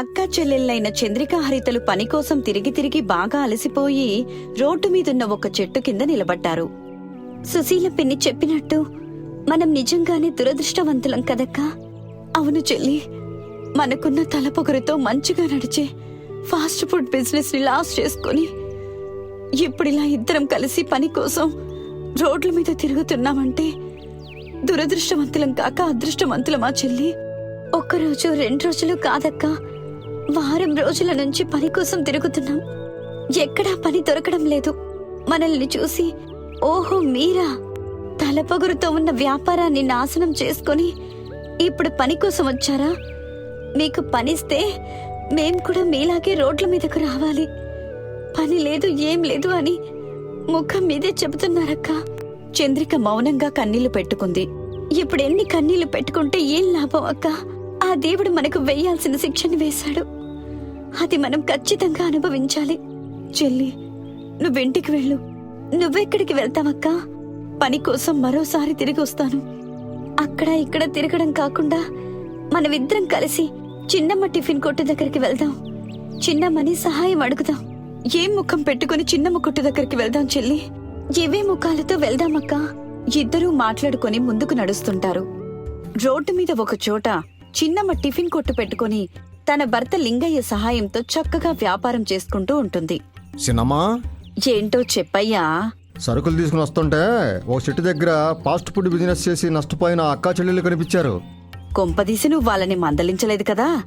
అక్కా చెల్లెళ్ళైన చంద్రికా హరితలు పనికోసం తిరిగి తిరిగి బాగా అలసిపోయి రోడ్డు మీదున్న ఒక చెట్టు కింద నిలబడ్డారు. సుశీల పిన్ని చెప్పినట్టు మనం నిజంగానే దురదృష్టవంతులం కదక్కా? అవును చెల్లి మనకున్న తలపొగరుతో మంచిగా నడిచే ఫాస్ట్ ఫుడ్ బిజినెస్ని లాస్ చేసుకొని ఇప్పుడిలా ఇద్దరం కలిసి పని కోసం రోడ్ల మీద తిరుగుతున్నామంటే దురదృష్టవంతులం కాక అదృష్టవంతులమా చెల్లి? ఒక్కరోజు రెండు రోజులు కాదక్కా. వారం రోజుల నుంచి పని కోసం తిరుగుతున్నాం. ఎక్కడా పని దొరకడం లేదు. మనల్ని చూసి ఓహో మీరా తలపగురుతో ఉన్న వ్యాపారాన్ని నాశనం చేసుకొని ఇప్పుడు పని కోసం వచ్చారా? మీకు పనిస్తే మేం కూడా మీలాగే రోడ్ల మీదకు రావాలి. పని లేదు ఏం లేదు అని ముఖం మీదే చెబుతున్నారక్క. చంద్రిక మౌనంగా కన్నీళ్ళు పెట్టుకుంది. ఇప్పుడు ఎన్ని కన్నీళ్ళు పెట్టుకుంటే ఏం లాభం అక్క? ఆ దేవుడు మనకు వేయాల్సిన శిక్షని వేశాడు. అది మనం ఖచ్చితంగా అనుభవించాలి. చెల్లి నువ్వెంటికి వెళ్ళు. నువ్వెక్కడికి వెళ్తావక్కా? పని కోసం మరోసారి తిరిగి వస్తాను. అక్కడ ఇక్కడ తిరగడం కాకుండా మనమిద్దరం కలిసి చిన్నమ్మ టిఫిన్ కొట్టు దగ్గరికి వెళ్దాం. చిన్నమ్మని సహాయం అడుగుదాం. ఏం ముఖం పెట్టుకుని చిన్నమ్మ కొట్టు దగ్గరికి వెళ్దాం చెల్లి? ఇవే ముఖాలతో వెళ్దామక్కా? ఇద్దరూ మాట్లాడుకుని ముందుకు నడుస్తుంటారు. రోడ్డు మీద ఒక చోట చిన్నమ్మ టిఫిన్ కొట్టు పెట్టుకుని తన భర్త లింగయ్య సహాయంతో చక్కగా వ్యాపారం చేసుకుంటూ ఉంటుంది. చిన్నమ్మా. ఏంటో చెప్పయ్యా. సరుకులు తీసుకుని వస్తుంటే ఒక చెట్టు దగ్గర ఫాస్ట్ ఫుడ్ బిజినెస్ చేసి నష్టపోయిన అక్కా చెల్లెళ్ళు కనిపించారు. కొంపదీసి నువ్వు వాళ్ళని మందలించలేదు కదా?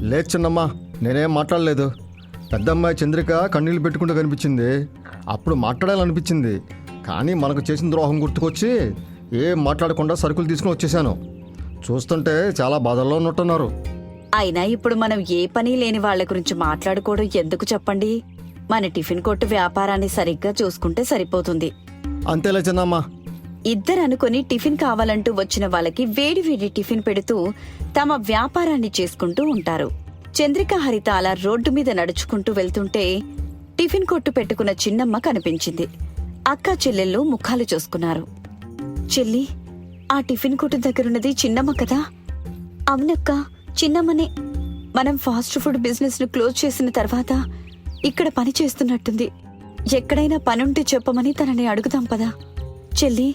లేదు చిన్నమ్మా నేనేం మాట్లాడలేదు. పెద్దమ్మాయి చంద్రిక కన్నీళ్ళు పెట్టుకుంటూ కనిపించింది. అప్పుడు మాట్లాడాలనిపించింది. కానీ మనకు చేసిన ద్రోహం గుర్తుకొచ్చి ఏం మాట్లాడకుండా సరుకులు తీసుకుని వచ్చేసాను. చూస్తుంటే చాలా బాధల్లో ఉన్నట్టున్నారు. అయినా ఇప్పుడు మనం ఏ పని లేని వాళ్ళ గురించి మాట్లాడుకోవడం ఎందుకు చెప్పండి? మన టిఫిన్ కొట్టు వ్యాపారాన్ని సరిగ్గా చూసుకుంటే సరిపోతుంది. అంతేలే చిన్నమ్మా. ఇద్దరు అనుకుని టిఫిన్ కావాలంటూ వచ్చిన వాళ్ళకి వేడి వేడి టిఫిన్ పెడుతూ తమ వ్యాపారాన్ని చేసుకుంటూ ఉంటారు. చంద్రిక హరిత అలా రోడ్డు మీద నడుచుకుంటూ వెళ్తుంటే టిఫిన్ కొట్టు పెట్టుకున్న చిన్నమ్మ కనిపించింది. అక్క చెల్లెళ్ళు ముఖాలు చూసుకున్నారు. చెల్లి ఆ టిఫిన్ కొట్టు దగ్గరున్నది చిన్నమ్మ కదా? అవునక్క. చిన్నమ్మనే. మనం ఫాస్ట్ ఫుడ్ బిజినెస్ను క్లోజ్ చేసిన తర్వాత ఇక్కడ పని చేస్తున్నట్టుంది. ఎక్కడైనా పనుంటే చెప్పమని తనని అడుగుదాం పదా చెల్లి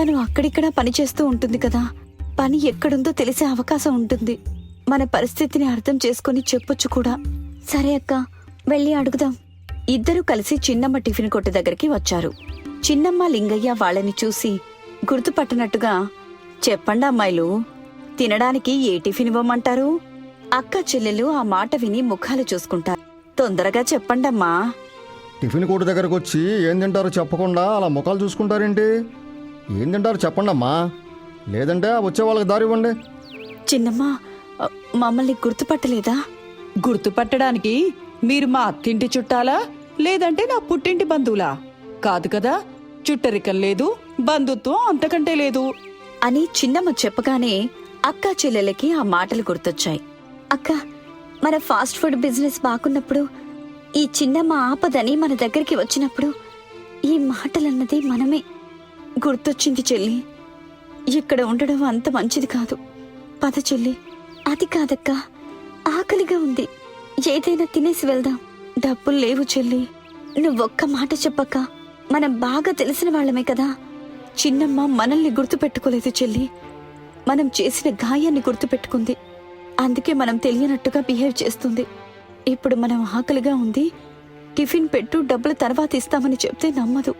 తను అక్కడిక్కడ పని చేస్తూ ఉంటుంది కదా. పని ఎక్కడుందో తెలిసే అవకాశం ఉంటుంది. మన పరిస్థితిని అర్థం చేసుకుని చెప్పొచ్చు కూడా. సరే అక్క వెళ్ళి అడుగుదాం. ఇద్దరూ కలిసి చిన్నమ్మ టిఫిన్ కొట్టు దగ్గరికి వచ్చారు. చిన్నమ్మ లింగయ్య వాళ్ళని చూసి గుర్తుపట్టనట్టుగా చెప్పండి అమ్మాయిలు తినడానికి ఏ టిఫిన్ ఇవ్వమంటారు? అక్క చెల్లెలు ఆ మాట విని ముఖాలు చూసుకుంటారు. తొందరగా చెప్పండమ్మా. టిఫిన్ కోటు దగ్గరకు వచ్చి ఏం తింటారో చెప్పకుండా అలా ముఖాలు చూసుకుంటారేంటి? ఏం తింటారో చెప్పండి అమ్మా లేదంటే వచ్చే వాళ్ళకి దారి ఇవ్వండి. చిన్నమ్మ మమ్మల్ని గుర్తుపట్టలేదా? గుర్తుపట్టడానికి మీరు మా అత్తింటి చుట్టాలా? లేదంటే నా పుట్టింటి బంధువులా? కాదు కదా చుట్టరికం లేదు బంధుత్వం అంతకంటే లేదు. అని చిన్నమ్మ చెప్పగానే అక్కా చెల్లెలకి ఆ మాటలు గుర్తొచ్చాయి. అక్క మన ఫాస్ట్ ఫుడ్ బిజినెస్ బాగున్నప్పుడు ఈ చిన్నమ్మ ఆపదని మన దగ్గరికి వచ్చినప్పుడు ఈ మాటలన్నది మనమే. గుర్తొచ్చింది చెల్లి. ఇక్కడ ఉండడం అంత మంచిది కాదు. పద చెల్లి అది కాదక్క. ఆకలిగా ఉంది. ఏదైనా తినేసి వెళ్దాం. డబ్బులు లేవు చెల్లి. నువ్వొక్క మాట చెప్పక్క. మనం బాగా తెలిసిన వాళ్ళమే కదా. చిన్నమ్మ మనల్ని గుర్తుపెట్టుకోలేదు చెల్లి. మనం చేసిన గాయాన్ని గుర్తుపెట్టుకుంది. అందుకే మనం తెలియనట్టుగా బిహేవ్ చేస్తుంది. ఇప్పుడు మనం ఆకలిగా ఉంది. టిఫిన్ పెట్టు డబ్బులు తర్వాత ఇస్తామని చెప్తే నమ్మదు.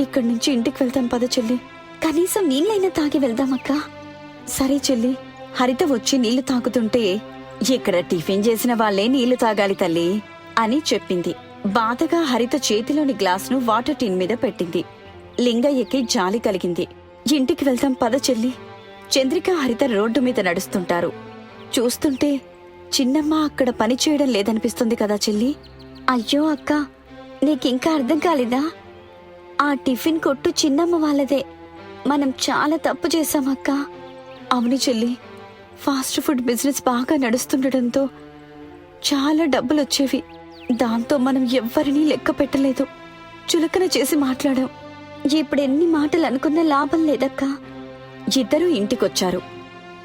ఇక్కడి నుంచి ఇంటికి వెళ్తాం పద చెల్లి. కనీసం నీళ్ళైనా తాగి వెళ్దామక్కా సరే చెల్లి హరిత వచ్చి నీళ్ళు తాగుతుంటే ఇక్కడ టిఫిన్ చేసిన వాళ్ళే నీళ్ళు తాగాలి తల్లి అని చెప్పింది. బాధగా హరిత చేతిలోని గ్లాసును వాటర్ టిన్ మీద పెట్టింది. లింగయ్యకి జాలి కలిగింది. ఇంటికి వెళ్తాం పద చెల్లి. చంద్రిక హరిత రోడ్డు మీద నడుస్తుంటారు. చూస్తుంటే చిన్నమ్మ అక్కడ పని చేయడం లేదనిపిస్తుంది కదా చెల్లి. అయ్యో అక్క నీకింకా అర్థం కాలేదా? ఆ టిఫిన్ కొట్టు చిన్నమ్మ వాళ్ళదే. మనం చాలా తప్పు చేశామక్క అవును చెల్లి ఫాస్ట్ ఫుడ్ బిజినెస్ బాగా నడుస్తుండటంతో చాలా డబ్బులు వచ్చేవి దాంతో మనం ఎవ్వరినీ లెక్క పెట్టలేదు. చులకన చేసి మాట్లాడాం. ఇప్పుడు ఎన్ని మాటలు అనుకున్న లాభం లేదక్కా. ఇద్దరూ ఇంటికొచ్చారు.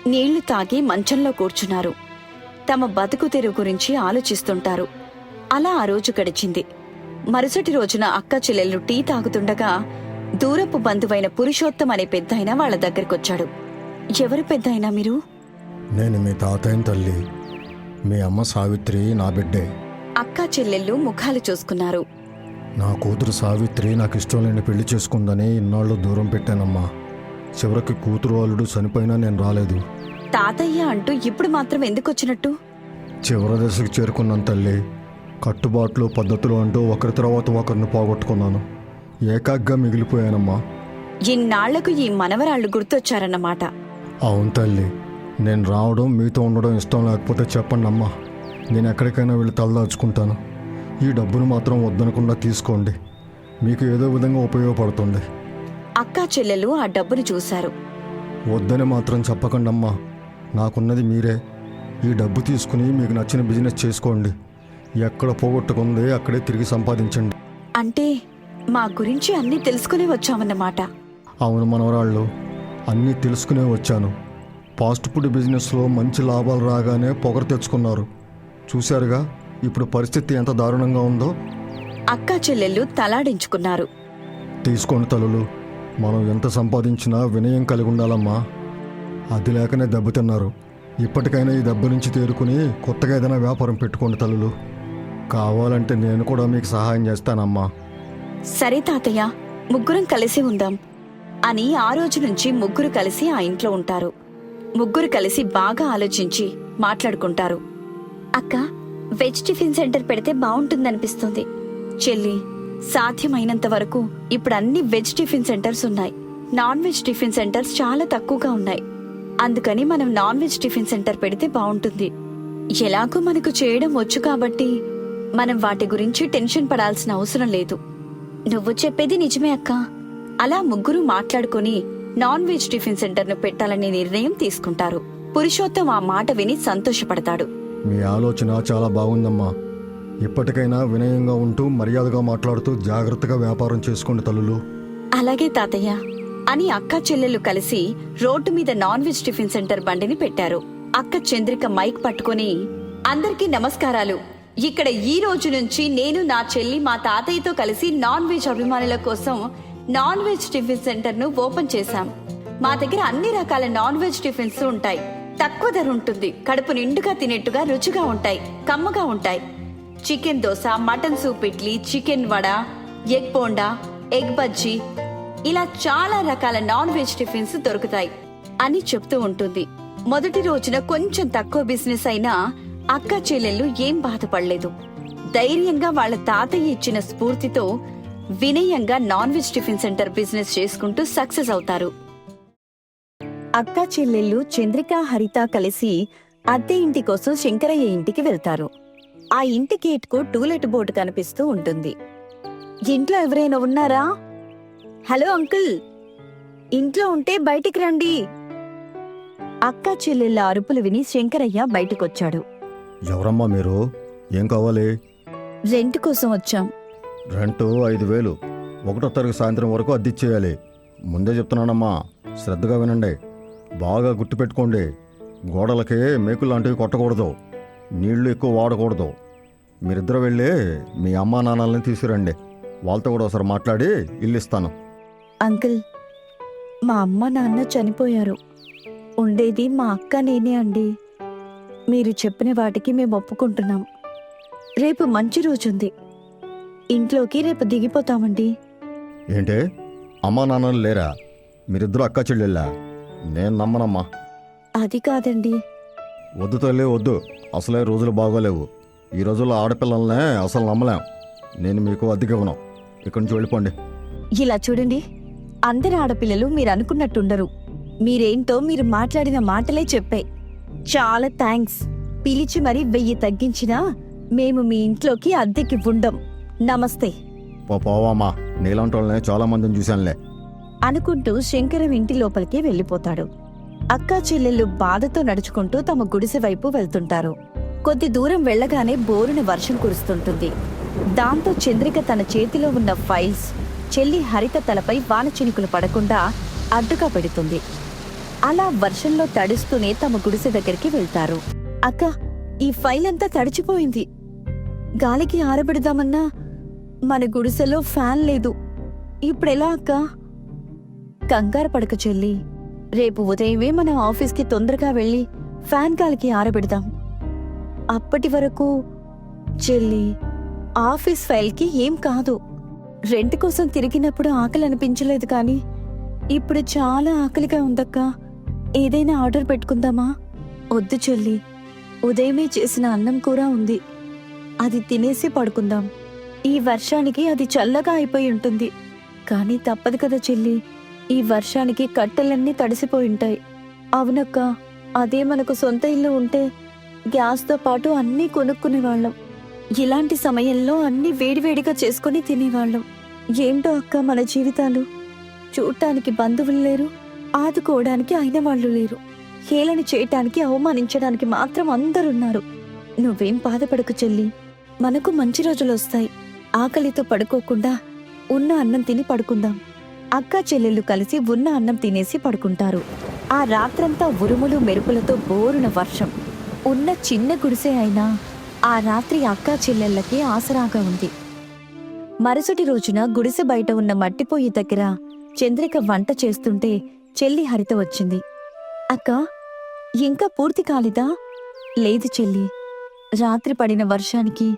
నీళ్ళు తాగి మంచంలో కూర్చున్నారు. తమ బతుకు తెరువు గురించి ఆలోచిస్తుంటారు. అలా ఆ రోజు గడిచింది. మరుసటి రోజున అక్క చెల్లెళ్ళు టీ తాగుతుండగా దూరపు బంధువైన పురుషోత్తం అనే పెద్దాయన వాళ్ళ దగ్గరకొచ్చాడు. ఎవరు పెద్దాయనా మీరు? నేను మీ తాతయ్య తల్లి. మీ అమ్మ సావిత్రి నా బిడ్డే. అక్కా చెల్లెళ్ళు ముఖాలు చూసుకున్నారు. నా కూతురు సావిత్రి నాకు ఇష్టం లేని పెళ్ళి చేసుకుందని ఇన్నాళ్ళు దూరం పెట్టానమ్మా. చివరికి కూతురు అల్లుడు చనిపోయినా నేను రాలేదు. తాతయ్య అంటూ ఇప్పుడు మాత్రం ఎందుకొచ్చినట్టు చివరి దశకు చేరుకున్నాను తల్లి. కట్టుబాట్లు పద్ధతులు అంటూ ఒకరి తర్వాత ఒకరిని పోగొట్టుకున్నాను. ఏకాగ్గా మిగిలిపోయానమ్మా. ఇన్నాళ్ళకు ఈ మనవరాళ్ళు గుర్తొచ్చారన్నమాట. అవును తల్లి. నేను రావడం మీతో ఉండడం ఇష్టం లేకపోతే చెప్పండి అమ్మా. నేను ఎక్కడికైనా వెళ్ళి తలదాచుకుంటాను ఈ డబ్బును మాత్రం వద్దనకుండా తీసుకోండి. మీకు ఏదో విధంగా ఉపయోగపడుతుంది. అక్కా చెల్లెలు ఆ డబ్బుని చూశారు. వద్దని మాత్రం చెప్పకండి అమ్మా నాకున్నది మీరే. ఈ డబ్బు తీసుకుని మీకు నచ్చిన బిజినెస్ చేసుకోండి. ఎక్కడ పోగొట్టుకుంది అక్కడే తిరిగి సంపాదించండి. అంటే మా గురించి అన్నీ తెలుసుకుని వచ్చామన్నమాట. అవును మనవరాళ్ళు అన్నీ తెలుసుకునే వచ్చాను. ఫాస్ట్ ఫుడ్ బిజినెస్లో మంచి లాభాలు రాగానే పొగరు తెచ్చుకున్నారు. చూశారుగా ఇప్పుడు పరిస్థితి ఎంత దారుణంగా ఉందో? అక్కా చెల్లెళ్ళు తలాడించుకున్నారు. తీసుకోండి తల్లులు. మనం ఎంత సంపాదించినా వినయం కలిగి ఉండాలమ్మా. అది లేకనే దెబ్బతిన్నారు. ఇప్పటికైనా ఈ దెబ్బ నుంచి తేరుకుని కొత్తగా ఏదైనా వ్యాపారం పెట్టుకోండి తల్లులు. కావాలంటే నేను కూడా మీకు సహాయం చేస్తానమ్మా. సరే తాతయ్య ముగ్గురం కలిసి ఉందాం అని ఆ రోజు నుంచి ముగ్గురు కలిసి ఆ ఇంట్లో ఉంటారు. ముగ్గురు కలిసి బాగా ఆలోచించి మాట్లాడుకుంటారు. అక్క వెజ్ టిఫిన్ సెంటర్ పెడితే బాగుంటుందనిపిస్తుంది. చెల్లి సాధ్యమైనంత వరకు ఇప్పుడు అన్ని వెజ్ టిఫిన్ సెంటర్స్ ఉన్నాయి. నాన్ వెజ్ టిఫిన్ సెంటర్స్ చాలా తక్కువగా ఉన్నాయి. అందుకని మనం నాన్ వెజ్ టిఫిన్ సెంటర్ పెడితే బాగుంటుంది. ఎలాగో మనకు చేయడం వచ్చు కాబట్టి మనం వాటి గురించి టెన్షన్ పడాల్సిన అవసరం లేదు. నువ్వు చెప్పేది నిజమే అక్క. అలా ముగ్గురు మాట్లాడుకొని నాన్ వెజ్ టిఫిన్ సెంటర్ను పెట్టాలనే నిర్ణయం తీసుకుంటారు. పురుషోత్తం ఆ మాట విని సంతోషపడతాడు. మీ ఆలోచన చాలా బాగుందమ్మా. ఇప్పటికైనా వినయంగా ఉంటూ మర్యాదగా మాట్లాడుతూ జాగ్రత్తగా వ్యాపారం చేసుకోండి తల్లులు. అలాగే తాతయ్య. అని అక్క చెల్లెలు కలిసి రోడ్డు మీద నాన్ వెజ్ టిఫిన్ సెంటర్ బండిని పెట్టారు. అక్క చంద్రిక మైక్ పట్టుకొని అందరికీ నమస్కారాలు. ఇక్కడ ఈ రోజు నుంచి నేను నా చెల్లి మా తాతయ్యతో కలిసి నాన్ వెజ్ అభిమానుల కోసం నాన్ వెజ్ టిఫిన్ సెంటర్ను ఓపెన్ చేశాం. మా దగ్గర అన్ని రకాల నాన్ వెజ్ టిఫిన్స్ ఉంటాయి. తక్కువ ధర ఉంటుంది. కడుపు నిండుగా తినేట్టుగా రుచిగా ఉంటాయి. కమ్మగా ఉంటాయి. Chicken dosa mutton soup idli chicken vada egg bonda egg bajji. ఇలా చాలా రకాల నాన్ వెజ్ టిఫిన్స్ దొరుకుతాయి అని చెప్తూ ఉంటుంది. మొదటి రోజున కొంచెం తక్కువ బిజినెస్ అయినా అక్క చెల్లెళ్ళు ఏం బాధపడలేదు. ధైర్యంగా వాళ్ళ తాతయ్య ఇచ్చిన స్ఫూర్తితో వినయంగా non veg tiffin centre business చేసుకుంటూ సక్సెస్ అవుతారు. అక్క చెల్లెళ్ళు చంద్రిక హరిత కలిసి అద్దె ఇంటి కోసం శంకరయ్య ఇంటికి వెళ్తారు. ఆ ఇంటి గేట్కు టూలెట్ బోర్డు కనిపిస్తూ ఉంటుంది. ఇంట్లో ఎవరైనా ఉన్నారా? Hello uncle. ఇంట్లో ఉంటే బయటికి రండి. అక్క చెల్లెళ్ళ అరుపులు విని శంకరయ్య బయటకొచ్చాడు. ఎవరమ్మా మీరు? ఏం కావాలి? రెంట్ కోసం వచ్చాం. రెంటు ఐదు వేలు. ఒకటో తరగతి సాయంత్రం వరకు అద్దిచ్చేయాలి ముందే చెప్తున్నానమ్మా శ్రద్ధగా వినండి. బాగా గుర్తుపెట్టుకోండి గోడలకి మేకులు లాంటివి కొట్టకూడదు. నీళ్ళు ఎక్కువ వాడకూడదు. మీరిద్దరు వెళ్ళి మీ అమ్మా నాన్నల్ని తీసుకురండి. వాళ్ళతో కూడా ఒకసారి మాట్లాడి ఇల్లు ఇస్తాను. అంకుల్ మా అమ్మ నాన్న చనిపోయారు. ఉండేది మా అక్క నేనే అండి. మీరు చెప్పిన వాటికి మేము ఒప్పుకుంటున్నాం. రేపు మంచి రోజుంది. ఇంట్లోకి రేపు దిగిపోతామండి. ఏంటి? అమ్మా నాన్నలు లేరా? మీరిద్దరు అక్క చెల్లెళ్ళా? నేను నమ్మనమ్మా. అది కాదండి. వద్దు తల్లి వద్దు. అసలే రోజులు బాగోలేవు. ఈ రోజుల్లో ఆడపిల్లల్నే అసలు నమ్మలేం. నేను మీకు అద్దెకి ఇవ్వను. ఇక్కడి నుంచి వెళ్ళిపోండి. ఇలా చూడండి. అందరి ఆడపిల్లలు మీరు అనుకున్నట్టుండరు. మీరేంటో మీరు మాట్లాడిన మాటలే చెప్పాయి చాలా థ్యాంక్స్. పిలిచి మరీ వెయ్యి తగ్గించినా మేము మీ ఇంట్లోకి అద్దెకి ఉండం నమస్తే. పోవామా. నీలాంటి వాళ్ళని చాలా మందిని చూశానులే. అనుకుంటూ శంకరం ఇంటి లోపలికి వెళ్ళిపోతాడు. అక్కా చెల్లెళ్ళు బాధతో నడుచుకుంటూ తమ గుడిసె వైపు వెళ్తుంటారు. కొద్ది దూరం వెళ్ళగానే బోరున వర్షం కురుస్తుంటుంది. దాంతో చంద్రిక తన చేతిలో ఉన్న ఫైల్స్ చెల్లి హరిత తలపై వాన చినుకులు పడకుండా అడ్డుగా పెడుతుంది. అలా వర్షంలో తడుస్తూనే తమ గుడిసె దగ్గరికి వెళ్తారు. అక్క ఈ ఫైల్ అంతా తడిచిపోయింది. గాలికి ఆరబెడదామన్నా మన గుడిసెలో ఫ్యాన్ లేదు. ఇప్పుడెలా అక్క? కంగారు పడక చెల్లి. రేపు ఉదయమే మనం ఆఫీస్కి తొందరగా వెళ్ళి ఫ్యాన్ గాలికి ఆరబెడదాం. అప్పటి వరకు చెల్లి ఆఫీస్ ఫైల్కి ఏం కాదు. రెంట్ కోసం తిరిగినప్పుడు ఆకలి అనిపించలేదు కానీ ఇప్పుడు చాలా ఆకలిగా ఉందక్క. ఏదైనా ఆర్డర్ పెట్టుకుందామా? వద్దు చెల్లి. ఉదయమే చేసిన అన్నం కూర ఉంది. అది తినేసి పడుకుందాం. ఈ వర్షానికి అది చల్లగా అయిపోయి ఉంటుంది. కానీ తప్పదు కదా చెల్లి. ఈ వర్షానికి కట్టెలన్నీ తడిసిపోయి ఉంటాయి. అవునక్క అదే మనకు సొంత ఇల్లు ఉంటే గ్యాస్తో పాటు అన్నీ కొనుక్కునేవాళ్ళం. ఇలాంటి సమయంలో అన్నీ వేడివేడిగా చేసుకొని తినేవాళ్ళం. ఏంటో అక్క మన జీవితాలు? చూడటానికి బంధువులు లేరు ఆదుకోవడానికి అయిన వాళ్ళు లేరు. హేళన చేయటానికి అవమానించడానికి మాత్రం అందరున్నారు. నువ్వేం బాధపడకు చెల్లి. మనకు మంచి రోజులు వస్తాయి. ఆకలితో పడుకోకుండా ఉన్న అన్నం తిని పడుకుందాం. అక్క చెల్లెళ్ళు కలిసి ఉన్న అన్నం తినేసి పడుకుంటారు. ఆ రాత్రంతా ఉరుములు మెరుపులతో బోరున వర్షం. ఉన్న చిన్న గుడిసె అయినా ఆ రాత్రి అక్కా చెల్లెళ్ళకి ఆసరాగా ఉంది. మరుసటి రోజున గుడిసె బయట ఉన్న మట్టిపోయి దగ్గర చంద్రిక వంట చేస్తుంటే చెల్లి హరిత వచ్చింది. అక్క ఇంకా పూర్తి కాలేదా? లేదు చెల్లి. రాత్రి పడిన వర్షానికి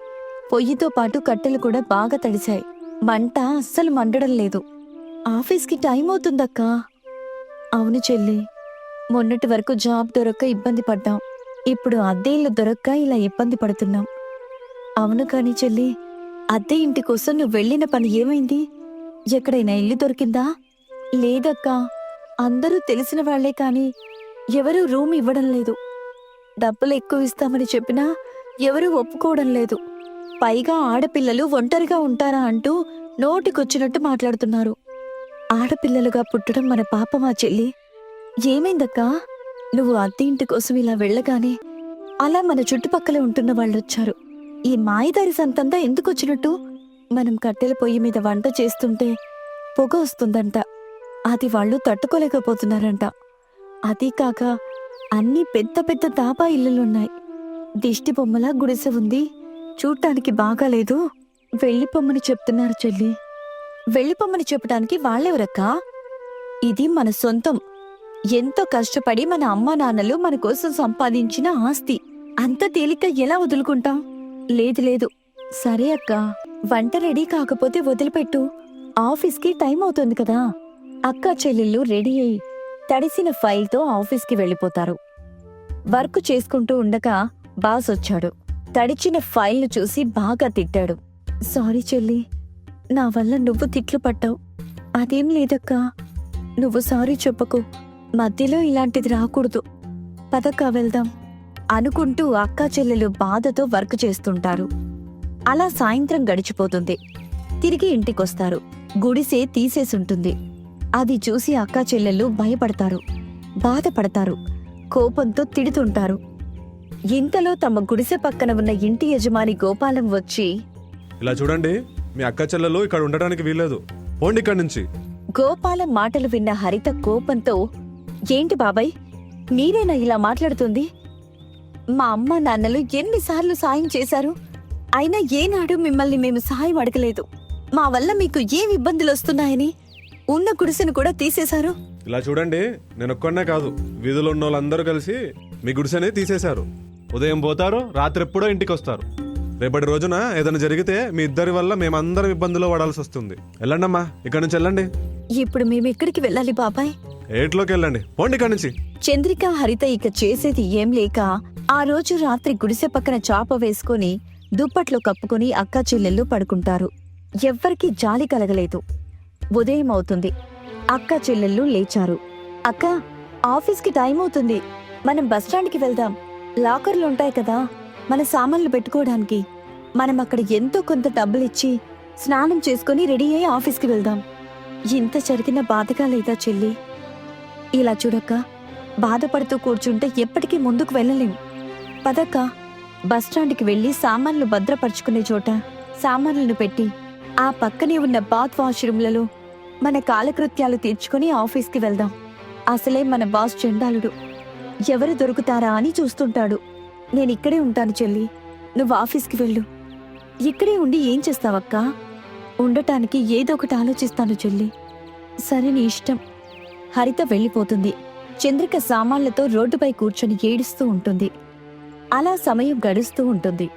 పొయ్యితో పాటు కట్టెలు కూడా బాగా తడిశాయి. మంట అస్సలు మండడం లేదు. ఆఫీస్కి టైం అవుతుందక్కా. అవును చెల్లి. మొన్నటి వరకు జాబ్ దొరక్క ఇబ్బంది పడ్డాం. ఇప్పుడు అద్దె ఇల్లు దొరక్క ఇలా ఇబ్బంది పడుతున్నాం. అవును కాని చెల్లి అద్దె ఇంటి కోసం నువ్వు వెళ్ళిన పని ఏమైంది? ఎక్కడైనా ఇల్లు దొరికిందా? లేదక్కా. అందరూ తెలిసిన వాళ్ళే కాని ఎవరూ రూమ్ ఇవ్వడం లేదు. డబ్బులు ఎక్కువ ఇస్తామని చెప్పినా ఎవరూ ఒప్పుకోవడం లేదు. పైగా ఆడపిల్లలు ఒంటరిగా ఉంటారా అంటూ నోటికొచ్చినట్టు మాట్లాడుతున్నారు. ఆడపిల్లలుగా పుట్టడం మన పాపమా చెల్లి? ఏమైందక్కా? నువ్వు అద్దె ఇంటి కోసం ఇలా వెళ్ళగానే అలా మన చుట్టుపక్కల ఉంటున్న వాళ్ళొచ్చారు. ఈ మాయదారి సంతంతా ఎందుకు వచ్చినట్టు మనం కట్టెల పొయ్యి మీద వంట చేస్తుంటే పొగ వస్తుందంట. అది వాళ్ళు తట్టుకోలేకపోతున్నారంట. అదీ కాక అన్ని పెద్ద పెద్ద తాపా ఇల్లులున్నాయి దిష్టి బొమ్మలా గుడిసె ఉంది. చూడటానికి బాగాలేదు. వెళ్ళిపోమ్మని చెప్తున్నారు చెల్లి. వెళ్ళిపోమ్మని చెప్పడానికి వాళ్ళెవరక్కా? ఇది మన సొంతం. ఎంతో కష్టపడి మన అమ్మా నాన్నలు మన కోసం సంపాదించిన ఆస్తి. అంత తేలిక ఎలా వదులుకుంటాం? లేదు లేదు. సరే అక్క. వంట రెడీ కాకపోతే వదిలిపెట్టు. ఆఫీస్కి టైం అవుతుంది కదా. అక్క చెల్లెళ్ళు రెడీ అయి తడిసిన ఫైల్తో ఆఫీస్కి వెళ్ళిపోతారు. వర్క్ చేసుకుంటూ ఉండగా బాస్ వచ్చాడు. తడిచిన ఫైల్ను చూసి బాగా తిట్టాడు. సారీ చెల్లి నా వల్ల నువ్వు తిట్లు పట్టావు. అదేం లేదక్కా. నువ్వు సారీ చెప్పకు. మధ్యలో ఇలాంటిది రాకూడదు. పదక్క వెళ్దాం. అనుకుంటూ అక్కా చెల్లెలు బాధతో వర్క్ చేస్తుంటారు. అలా సాయంత్రం గడిచిపోతుంది. తిరిగి ఇంటికొస్తారు. గుడిసే తీసేసుంటుంది. అది చూసి అక్కా చెల్లెళ్ళు భయపడతారు. బాధపడతారు. కోపంతో తిడుతుంటారు. ఇంతలో తమ గుడిసె పక్కన ఉన్న ఇంటి యజమాని గోపాలం వచ్చి ఇలా చూడండి మీ అక్క చెల్లెలు ఇక్కడ ఉండడానికి వీల్లేదు. పోండి ఇక్కడి నుంచి. గోపాలం మాటలు విన్న హరిత కోపంతో ఏంటి బాబాయ్? మీరేనా ఇలా మాట్లాడుతుంది? మా అమ్మ నాన్నలు ఎన్నిసార్లు సాయం చేశారు? అయినా ఏనాడు మిమ్మల్ని మేము సహాయం అడగలేదు. మా వల్ల మీకు ఏం ఇబ్బందులు వస్తున్నాయని? ఉన్న గుడిసెను కూడా తీసేశారు? ఇలా చూడండి నేను ఒక్కడనే కాదు. వీధిలో ఉన్న వాళ్ళందరూ కలిసి మీ గుడిసెనే తీసేశారు. ఉదయం పోతారు రాత్రి ఎప్పుడో ఇంటికి వస్తారు రేపటి రోజున ఏదైనా జరిగితే మీ ఇద్దరి వల్ల మేమందరం ఇబ్బందులో పడాల్సి వస్తుంది వెళ్ళండమ్మా ఇక్కడ నుంచి వెళ్ళండి. ఇప్పుడు మేము ఎక్కడికి వెళ్ళాలి బాబాయ్? ఏట్లోకి వెళ్ళండి. పోండి ఇక్కడి నుంచి. చంద్రిక హరిత ఇక చేసేది ఏం లేక ఆ రోజు రాత్రి గుడిసె పక్కన చాప వేసుకొని దుప్పట్లో కప్పుకొని అక్కా చెల్లెళ్ళు పడుకుంటారు. ఎవ్వరికీ జాలి కలగలేదు. ఉదయం అవుతుంది. అక్క చెల్లెళ్ళు లేచారు. అక్క ఆఫీస్కి టైం అవుతుంది. మనం బస్టాండ్కి వెళ్దాం. లాకర్లు ఉంటాయి కదా. మన సామాన్లు పెట్టుకోవడానికి. మనం అక్కడ ఎంతో కొంత డబ్బులిచ్చి స్నానం చేసుకొని రెడీ అయ్యి ఆఫీస్కి వెళ్దాం. ఇంత జరిగిన బాధగా లేదా చెల్లి? ఇలా చూడక్క బాధపడుతూ కూర్చుంటే ఎప్పటికీ ముందుకు వెళ్ళలేం. పదక్క బస్టాండ్కి వెళ్ళి సామాన్లు భద్రపరుచుకునే చోట సామాన్లను పెట్టి ఆ పక్కనే ఉన్న బాత్ వాష్రూమ్లలో మన కాలకృత్యాలు తీర్చుకుని ఆఫీస్కి వెళ్దాం. అసలే మన బాస్ చెండాలుడు. ఎవరు దొరుకుతారా అని చూస్తుంటాడు. నేను ఇక్కడే ఉంటాను చెల్లి. నువ్వు ఆఫీస్కి వెళ్ళు. ఇక్కడే ఉండి ఏం చేస్తావక్కా? ఉండటానికి ఏదో ఒకటి ఆలోచిస్తాను చెల్లి. సరే నీ ఇష్టం. హరిత వెళ్ళిపోతుంది. చంద్రిక సామాన్లతో రోడ్డుపై కూర్చొని ఏడుస్తూ ఉంటుంది. అలా సమయం గడుస్తూ ఉంటుంది.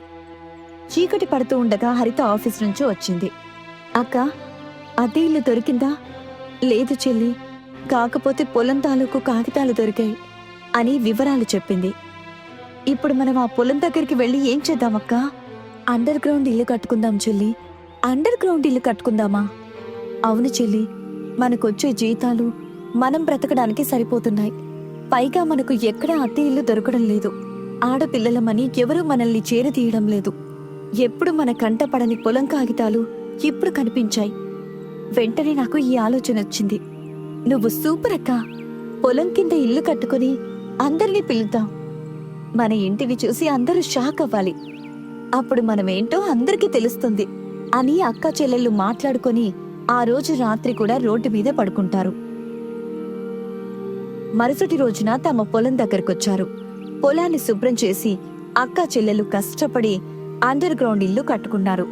చీకటి పడుతూ ఉండగా హరిత ఆఫీస్ నుంచి వచ్చింది. అక్క అద్దె ఇల్లు దొరికిందా? లేదు చెల్లి. కాకపోతే పొలం తాలూకు కాగితాలు దొరికాయి అని వివరాలు చెప్పింది. ఇప్పుడు మనం ఆ పొలం దగ్గరికి వెళ్ళి ఏం చేద్దామక్క? అండర్ గ్రౌండ్ ఇల్లు కట్టుకుందాం చెల్లి. అండర్ గ్రౌండ్ ఇల్లు కట్టుకుందామా? అవును చెల్లి. మనకొచ్చే జీతాలు మనం బ్రతకడానికి సరిపోతున్నాయి. పైగా మనకు ఎక్కడ అద్దె ఇల్లు దొరకడం లేదు. ఆడపిల్లలమని ఎవరూ మనల్ని చేరదీయడం లేదు. ఎప్పుడు మన కంట పడని పొలం కాగితాలు ఇప్పుడు కనిపించాయి. వెంటనే నాకు ఈ ఆలోచన వచ్చింది. నువ్వు సూపర్ అక్క. పొలం కింద ఇల్లు కట్టుకుని అందరినీ పిలుద్దాం. మన ఇంటిని చూసి అందరూ షాక్ అవ్వాలి. అప్పుడు మనమేంటో అందరికీ తెలుస్తుంది. అని అక్క చెల్లెళ్ళు మాట్లాడుకొని ఆ రోజు రాత్రి కూడా రోడ్డు మీద పడుకుంటారు. మరుసటి రోజున తమ పొలం దగ్గరకొచ్చారు. పొలాన్ని శుభ్రం చేసి అక్క చెల్లెలు కష్టపడి అండర్ గ్రౌండ్ ఇల్లు కట్టుకున్నారు.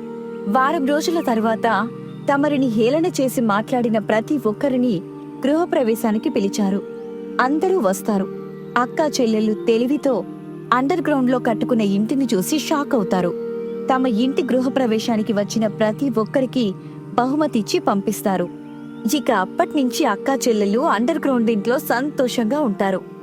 వారం రోజుల తర్వాత తమరిని హేళన చేసి మాట్లాడిన ప్రతి ఒక్కరిని గృహప్రవేశానికి పిలిచారు. అందరూ వస్తారు. అక్క చెల్లెలు తెలివితో అండర్ గ్రౌండ్లో కట్టుకున్న ఇంటిని చూసి షాక్ అవుతారు. తమ ఇంటి గృహప్రవేశానికి వచ్చిన ప్రతి ఒక్కరికి బహుమతి ఇచ్చి పంపిస్తారు. ఇక అప్పట్నుంచి అక్కా చెల్లెలు అండర్ గ్రౌండ్ ఇంట్లో సంతోషంగా ఉంటారు.